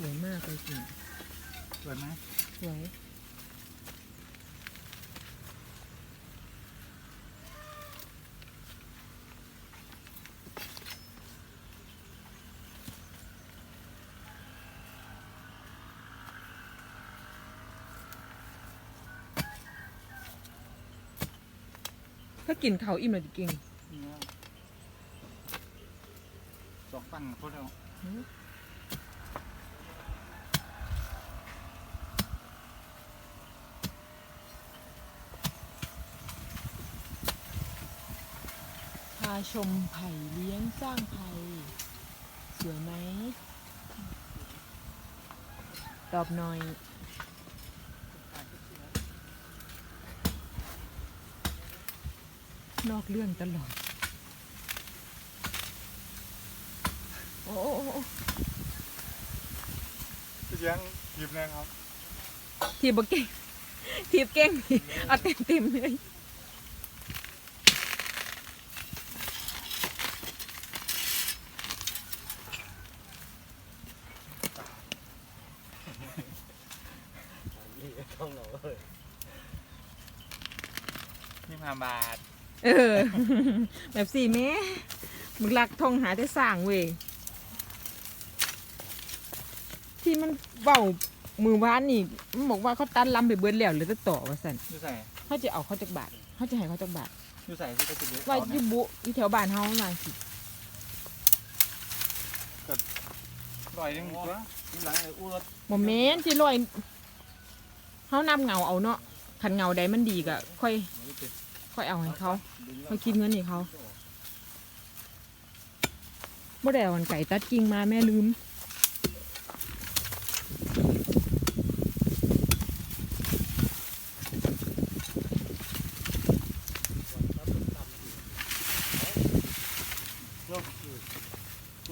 เคยกินสวยไหมสวยถ้ากินเขาวอิ่มเลยจริงเนี่ยสองปั้นโคตรเาพาชมไผ่เลี้ยงสร้างไผ่สวยไหม ตอบหน่อย นอกเรื่องตลอด โอ้โอ้โอ้พี่เลี้ยงหยิบเลยครับ ทีบบ่เก่งทีบเก่งเอาเต็มเต็ม ๆเลยนี่มาบาทเออ แบบสี่แม่มึงรักทองหาแต่สร้างเว้ยที่มันเบามือวานนี่มันบอกว่าเขาตัดลำไปเบิดแล้วเหรือจะต่อว่าสันอยู่ใส่เขาจะเอาเขาจากบาทเขาจะให้เขาจากบาทอยู่ใส่ที่กระติกว่าอยุบุอยู่แถวบ้านเฮามาสิลอยนึงตัวนี่หลังไอ้อู้รถบ่แม่นที่ลอย เฮานำเงาเอาเนาะคันเงาใดมันดีก็ค่อย ค่อยเอาให้เขาค่อยคิดเงินให้เขาบ่ได้เอาอันไก่ตัดกิ่งมาแม่ลืม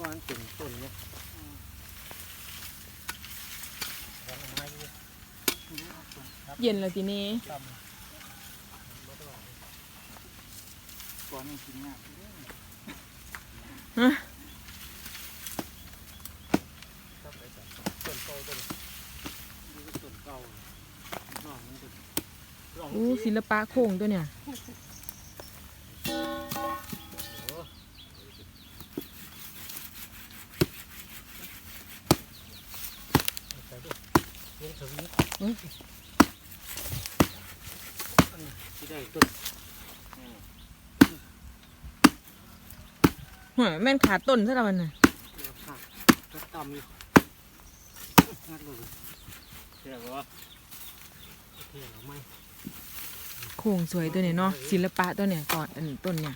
มันเป็นต้นเนี่ย เย็นแล้วทีนี้ก่อนนี่กินง่ายฮะต้นโตต้นนี่ก็ต้นเก่าน้องมันต้นน้องอู้ศิลปะโค้งตัวเนี่ยใส่ด้วยเลี้ยงสวิงเอ้ยที่ ได้ต้นหัวแม่นขาต้นซะแล้วมันน่ะเลี้ยงผักก็ตำอยู่งัดเลยเชื่อว่าเที่ยงเราไม่โค้งสวยตัวเนี่ยเนาะศิลปะตัวเนี่ยก่อนอันต้นเนี่ย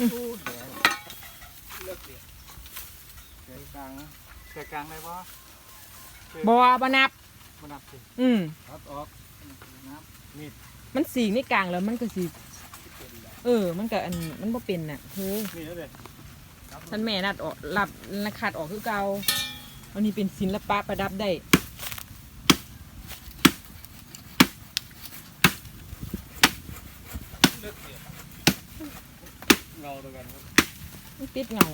เลิกเดียวเกิดกลางเกิดกลางได้ปะบ่บนับ มันนับสิอืมครับออกน้มันสีในกลางแล้วมันก็สีเออ มันก็อันมันบ่เป็นน่ะเฮ้ยนี่แล้วเลยท่านแม่นัดออกรับนักขัดออกคือเก่าอันนี้เป็นศิลปะประดับได้ เงาตัวกันครับติดเงา